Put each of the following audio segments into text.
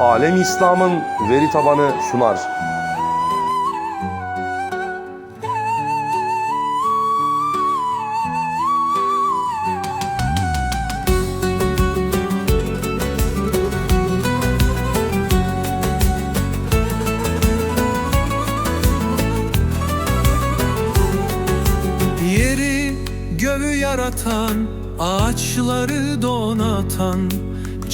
alem İslam'ın veri tabanı sunar. Yeri göğü yaratan, ağaçları donatan,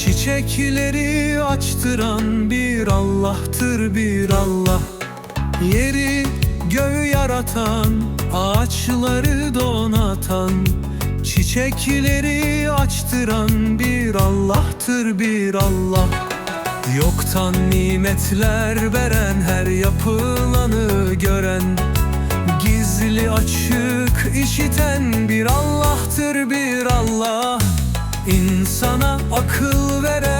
çiçekleri açtıran bir Allah'tır bir Allah. Yeri göğü yaratan, ağaçları donatan, çiçekleri açtıran bir Allah'tır bir Allah. Yoktan nimetler veren her yapılanı gören Gizli açık işiten bir Allah'tır bir Allah İnsana akıl veren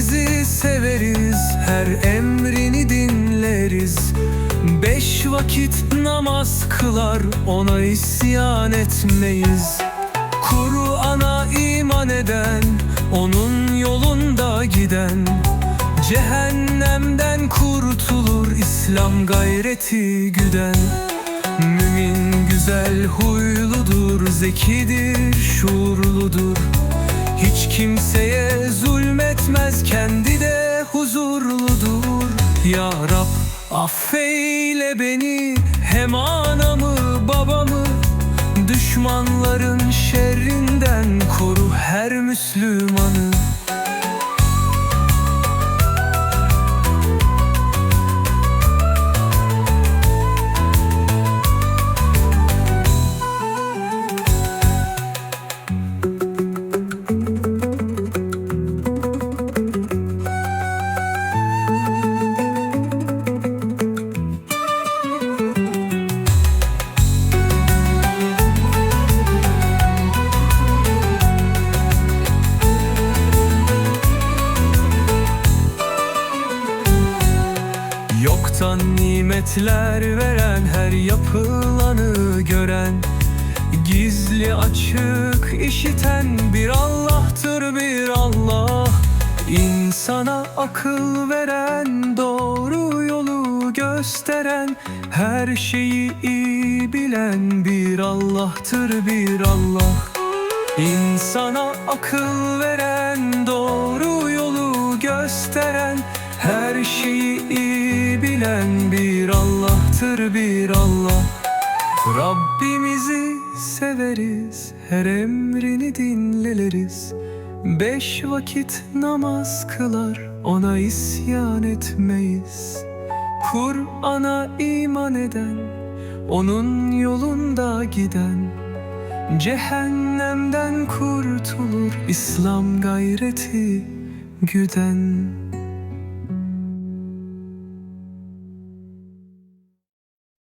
Rabbimizi severiz, her emrini dinleriz. Beş vakit namaz kılar, ona isyan etmeyiz. Kur'an'a iman eden, onun yolunda giden Cehennemden kurtulur, İslam gayreti güden. Mümin güzel huyludur, zekidir, şuurludur hiç kimseye zulmetmez kendi de huzurludur. Ya Rab affeyle beni hem anamı babamı. Düşmanların şerrinden koru her Müslümanı Yoktan nimetler veren her yapılanı gören Gizli açık işiten bir Allah'tır bir Allah. İnsana akıl veren doğru yolu gösteren Her şeyi iyi bilen bir Allah'tır bir Allah. İnsana akıl veren doğru yolu gösteren her şeyi iyi bilen bir Allah'tır bir Allah. Rabbimizi severiz her emrini dinleriz Beş vakit namaz kılar ona isyan etmeyiz. Kur'an'a iman eden onun yolunda giden Cehennemden kurtulur İslam gayreti güden